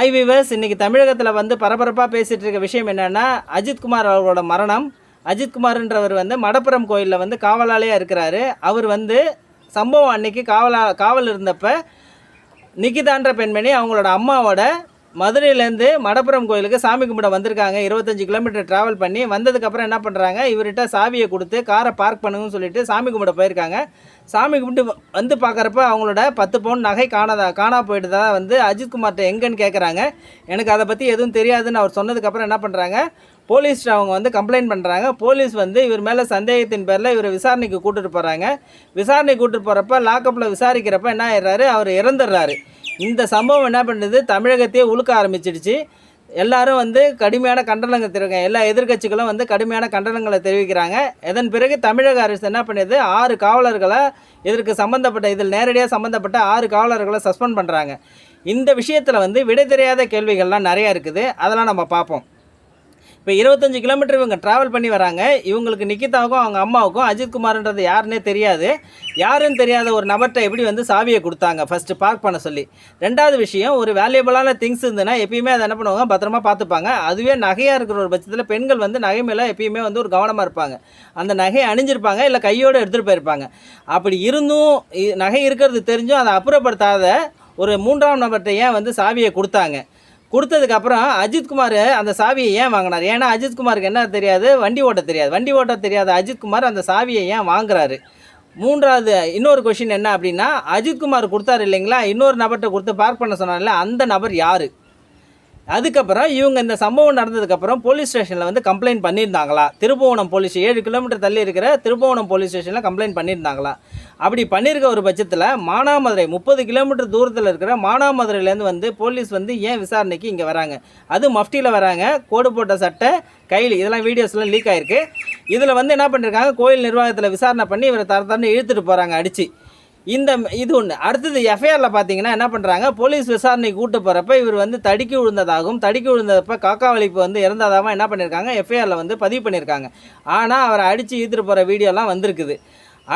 ஐ viewers இன்றைக்கி தமிழகத்தில் வந்து பரபரப்பாக பேசிகிட்டு இருக்க விஷயம் என்னென்னா அஜித்குமார் அவர்களோட மரணம். அஜித்குமார்ன்றவர் வந்து மடப்புரம் கோயிலில் வந்து காவலாளியாக இருக்கிறாரு. அவர் வந்து சம்பவம் அன்னைக்கு காவலா காவல் இருந்தப்போ நிக்கிதான்ற பெண்மணி அவங்களோட அம்மாவோட மதுரையிலேருந்து மடப்புரம் கோயிலுக்கு சாமி கும்பிட வந்திருக்காங்க. இருபத்தஞ்சி கிலோமீட்டர் ட்ராவல் பண்ணி வந்ததுக்கப்புறம் என்ன பண்ணுறாங்க இவர்கிட்ட சாவியை கொடுத்து காரை பார்க் பண்ணுங்கன்னு சொல்லிட்டு சாமி கும்பிட போயிருக்காங்க. சாமி கும்பிட்டு வந்து பார்க்குறப்ப அவங்களோட பத்து பவுன் நகை காணாதா காணா போயிட்டதாக வந்து அஜித்குமார்கிட்ட எங்கன்னு கேட்குறாங்க எனக்கு அதை பற்றி எதுவும் தெரியாதுன்னு அவர் சொன்னதுக்கப்புறம் என்ன பண்ணுறாங்க போலீஸ் அவங்க வந்து கம்ப்ளைண்ட் பண்ணுறாங்க போலீஸ் வந்து இவர் மேலே சந்தேகத்தின் பேரில் இவர் விசாரணைக்கு கூட்டிட்டு போகிறாங்க விசாரணைக்கு கூட்டிட்டு போகிறப்ப லாக்கப்பில் விசாரிக்கிறப்ப என்ன ஆயிடுறாரு? அவர் இறந்துடுறாரு. இந்த சம்பவம் என்ன பண்ணுது? தமிழகத்தையே உழுக்க ஆரம்பிச்சிடுச்சு. எல்லாரும் வந்து கடுமையான கண்டனங்கள் தெரிவிக்கிறாங்க எல்லா எதிர்க்கட்சிகளும் வந்து கடுமையான கண்டனங்களை தெரிவிக்கிறாங்க. இதன் பிறகு தமிழக அரசு என்ன பண்ணுது? ஆறு காவலர்களை இதற்கு சம்மந்தப்பட்ட இதில் நேரடியாக சம்மந்தப்பட்ட ஆறு காவலர்களை சஸ்பெண்ட் பண்ணுறாங்க இந்த விஷயத்தில் வந்து விடை தெரியாத கேள்விகள்லாம் நிறையா இருக்குது. அதெல்லாம் நம்ம பார்ப்போம். இப்போ இருபத்தஞ்சி கிலோமீட்டர் இவங்க ட்ராவல் பண்ணி வராங்க. இவங்களுக்கு நிக்கிதாவுக்கும் அவங்க அம்மாவுக்கும் அஜித்குமார்ன்றது யாருன்னே தெரியாது. யாருன்னு தெரியாத ஒரு நபர்கிட்ட எப்படி வந்து சாவியை கொடுத்தாங்க? ஃபஸ்ட்டு பார்க் பண்ண சொல்லி. ரெண்டாவது விஷயம் ஒரு வேல்யூபிளான திங்ஸ் இருந்ததுன்னா எப்பயுமே அதை என்ன பண்ணுவாங்க? பத்திரமா பார்த்துப்பாங்க. அதுவே நகையாக இருக்கிற ஒரு பட்சத்தில் பெண்கள் வந்து நகை மேலே எப்பயுமே வந்து ஒரு கவனமாக இருப்பாங்க. அந்த நகையை அணிஞ்சிருப்பாங்க இல்லை கையோடு எடுத்துகிட்டு போயிருப்பாங்க. அப்படி இருந்தும் நகை இருக்கிறது தெரிஞ்சும் அதை அப்புறப்படுத்தாத ஒரு மூன்றாம் நபர்கிட்ட ஏன் வந்து சாவியை கொடுத்தாங்க? கொடுத்ததுக்கப்புறம் அஜித்குமார் அந்த சாவியை ஏன் வாங்கினார்? ஏன்னா அஜித்குமாருக்கு என்ன தெரியாது? வண்டி ஓட்ட தெரியாது. வண்டி ஓட்ட தெரியாத அஜித்குமார் அந்த சாவியை ஏன் வாங்குறாரு? மூன்றாவது இன்னொரு கொஷின் என்ன அப்படின்னா அஜித்குமார் கொடுத்தாரு இல்லைங்களா? இன்னொரு நபர்கிட்ட கொடுத்து பார்க் பண்ண சொன்னார்ல அந்த நபர் யார்? அதுக்கப்புறம் இவங்க இந்த சம்பவம் நடந்ததுக்கப்புறம் போலீஸ் ஸ்டேஷனில் வந்து கம்ப்ளைண்ட் பண்ணியிருந்தாங்களா? திருப்புவனம் போலீஸ் ஏழு கிலோமீட்டர் தள்ளி இருக்கிற திருப்புவனம் போலீஸ் ஸ்டேஷனில் கம்ப்ளைண்ட் பண்ணியிருந்தாங்களா? அப்படி பண்ணியிருக்க ஒரு பட்சத்தில் மானாமதுரை முப்பது கிலோமீட்டர் தூரத்தில் இருக்கிற மானாமதுரையிலேருந்து வந்து போலீஸ் வந்து ஏன் விசாரணைக்கு இங்கே வராங்க? அது மஃப்டியில் வராங்க. கோடு போட்ட சட்டை கையில் இதெல்லாம் வீடியோஸ்லாம் லீக் ஆகிருக்கு இதில் வந்து என்ன பண்ணியிருக்காங்க கோயில் நிர்வாகத்தில் விசாரணை பண்ணி இவரை தர தரன்னு இழுத்துட்டு போகிறாங்க அடித்து இந்த இது ஒன்று அடுத்தது எஃப்ஐஆரில் பார்த்தீங்கன்னா என்ன பண்ணுறாங்க போலீஸ் விசாரணைக்கு கூட்டு போகிறப்ப இவர் வந்து தடுக்கி விழுந்ததாகவும் தடுக்கி விழுந்தப்ப காக்கா வலிப்பு வந்து இறந்ததாகவும் என்ன பண்ணியிருக்காங்க எஃப்ஐஆரில் வந்து பதிவு பண்ணியிருக்காங்க ஆனால் அவரை அடித்து இழுத்துட்டு போகிற வீடியோலாம் வந்திருக்குது.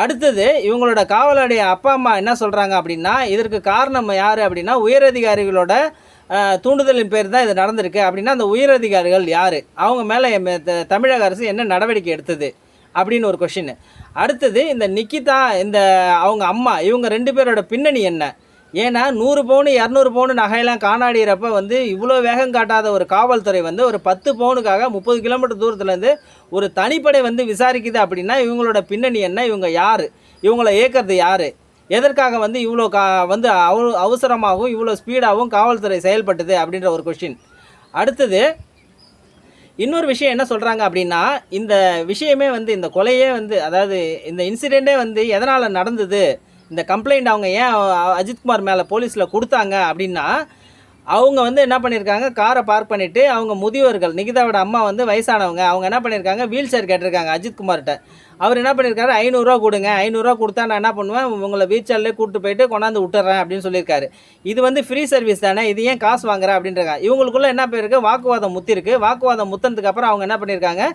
அடுத்தது இவங்களோட காவலுடைய அப்பா அம்மா என்ன சொல்கிறாங்க அப்படின்னா இதற்கு காரணம் யார் அப்படின்னா உயரதிகாரிகளோட தூண்டுதலின் பேர் தான் இது நடந்திருக்கு. அப்படின்னா அந்த உயரதிகாரிகள் யார்? அவங்க மேலே தமிழக அரசு என்ன நடவடிக்கை எடுத்தது? அப்படின்னு ஒரு கொஷின் அடுத்தது இந்த நிக்கிதா இந்த அவங்க அம்மா இவங்க ரெண்டு பேரோட பின்னணி என்ன? ஏன்னா நூறு பவுனு இரநூறு பவுனு நகையெல்லாம் காணாடிகிறப்ப வந்து இவ்வளோ வேகம் காட்டாத ஒரு காவல்துறை வந்து ஒரு பத்து பவுனுக்காக முப்பது கிலோமீட்டர் தூரத்துலேருந்து ஒரு தனிப்படை வந்து விசாரிக்குது அப்படின்னா இவங்களோட பின்னணி என்ன? இவங்க யார்? இவங்கள ஏற்கிறது யார்? எதற்காக வந்து இவ்வளோ கா வந்து அவ அவசரமாகவும் இவ்வளோ ஸ்பீடாகவும் காவல்துறை செயல்பட்டது அப்படின்ற ஒரு கொஷின் அடுத்தது இன்னொரு விஷயம் என்ன சொல்கிறாங்க அப்படின்னா இந்த விஷயமே வந்து இந்த கொலையே வந்து அதாவது இந்த இன்சிடெண்ட்டே வந்து எதனால் நடந்தது இந்த கம்ப்ளைண்ட் அவங்க ஏன் அஜித்குமார் மேலே போலீஸில் கொடுத்தாங்க அப்படின்னா அவங்க வந்து என்ன பண்ணியிருக்காங்க காரை பார்க் பண்ணிவிட்டு அவங்க முதியோர்கள் நிகிதாவோட அம்மா வந்து வயசானவங்க அவங்க என்ன பண்ணியிருக்காங்க வீல் சேர் கேட்டிருக்காங்க அஜித்குமார்கிட்ட அவர் என்ன பண்ணியிருக்காரு ஐநூறுரூவா கொடுங்க. ஐநூறுரூவா கொடுத்தா நான் என்ன பண்ணுவேன்? உங்களை வீல் கூப்பிட்டு போயிட்டு கொண்டாந்து விட்டுறேன் அப்படின்னு சொல்லியிருக்காரு. இது வந்து ஃப்ரீ சர்வீஸ் தானே? இது ஏன் காசு வாங்குற அப்படின்றாங்க. இவங்களுக்குள்ள என்ன போயிருக்கு? வாக்குவாதம் முத்திருக்கு. வாக்குவாதம் முத்தினதுக்கு அப்புறம் அவங்க என்ன பண்ணியிருக்காங்க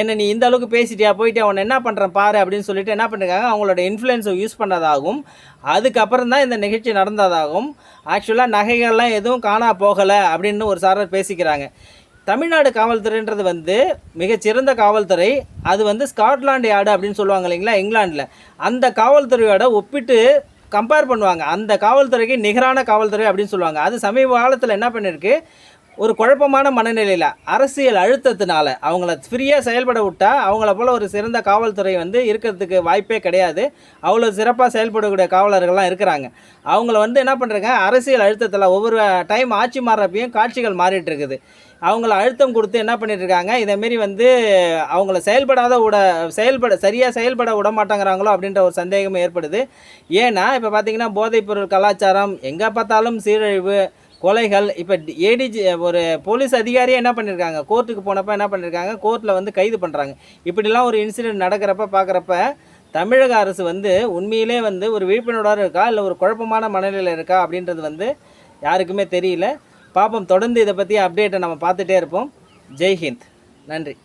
என்ன நீ இந்த அளவுக்கு பேசிட்டியா? போயிட்டு அவனை என்ன பண்ணுறேன் பாரு அப்படின்னு சொல்லிட்டு என்ன பண்ணியிருக்காங்க அவங்களோட இன்ஃப்ளூயன்ஸை யூஸ் பண்ணதாகும். அதுக்கப்புறம் தான் இந்த நிகழ்ச்சி நடந்ததாகவும் ஆக்சுவலாக நகைகள்லாம் எதுவும் காணா போகலை அப்படின்னு ஒரு சாரர் பேசிக்கிறாங்க. தமிழ்நாடு காவல்துறைன்றது வந்து மிகச்சிறந்த காவல்துறை. அது வந்து ஸ்காட்லாண்டு யார்டு அப்படின்னு சொல்லுவாங்க இல்லைங்களா? இங்கிலாந்தில். அந்த காவல்துறையோட ஒப்பிட்டு கம்பேர் பண்ணுவாங்க. அந்த காவல்துறைக்கு நிகரான காவல்துறை அப்படின்னு சொல்லுவாங்க. அது சமீப காலத்தில் என்ன பண்ணியிருக்கு ஒரு குழப்பமான மனநிலையில் அரசியல் அழுத்தத்தினால அவங்கள ஃப்ரீயாக செயல்பட விட்டா அவங்கள போல் ஒரு சிறந்த காவல்துறை வந்து இருக்கிறதுக்கு வாய்ப்பே கிடையாது. அவ்வளோ சிறப்பாக செயல்படக்கூடிய காவலர்கள்லாம் இருக்கிறாங்க. அவங்கள வந்து என்ன பண்ணுறாங்க அரசியல் அழுத்தத்தில் ஒவ்வொரு டைம் ஆட்சி மாறுறப்பையும் காட்சிகள் மாறிட்டு இருக்குது. அவங்கள அழுத்தம் கொடுத்து என்ன பண்ணிட்டுருக்காங்க இதேமாரி வந்து அவங்கள செயல்படாத விட செயல்பட சரியாக செயல்பட விட மாட்டேங்கிறாங்களோ அப்படின்ற ஒரு சந்தேகம் ஏற்படுது. ஏன்னா இப்போ பார்த்திங்கன்னா போதைப்பொருள் கலாச்சாரம் எங்கே பார்த்தாலும் சீரழிவு கொலைகள் இப்போ ஏடிஜி ஒரு போலீஸ் அதிகாரியே என்ன பண்ணியிருக்காங்க கோர்ட்டுக்கு போனப்போ என்ன பண்ணியிருக்காங்க கோர்ட்டில் வந்து கைது பண்ணுறாங்க இப்படிலாம் ஒரு இன்சிடென்ட் நடக்கிறப்ப பார்க்குறப்ப தமிழக அரசு வந்து உண்மையிலே வந்து ஒரு விழிப்புணர்வோடு இருக்கா? இல்லை ஒரு குழப்பமான மனநிலையில் இருக்கா? அப்படின்றது வந்து யாருக்குமே தெரியல. பாப்போம் தொடர்ந்து இதை பற்றி அப்டேட்டை நம்ம பார்த்துட்டே இருப்போம். ஜெய்ஹிந்த் நன்றி.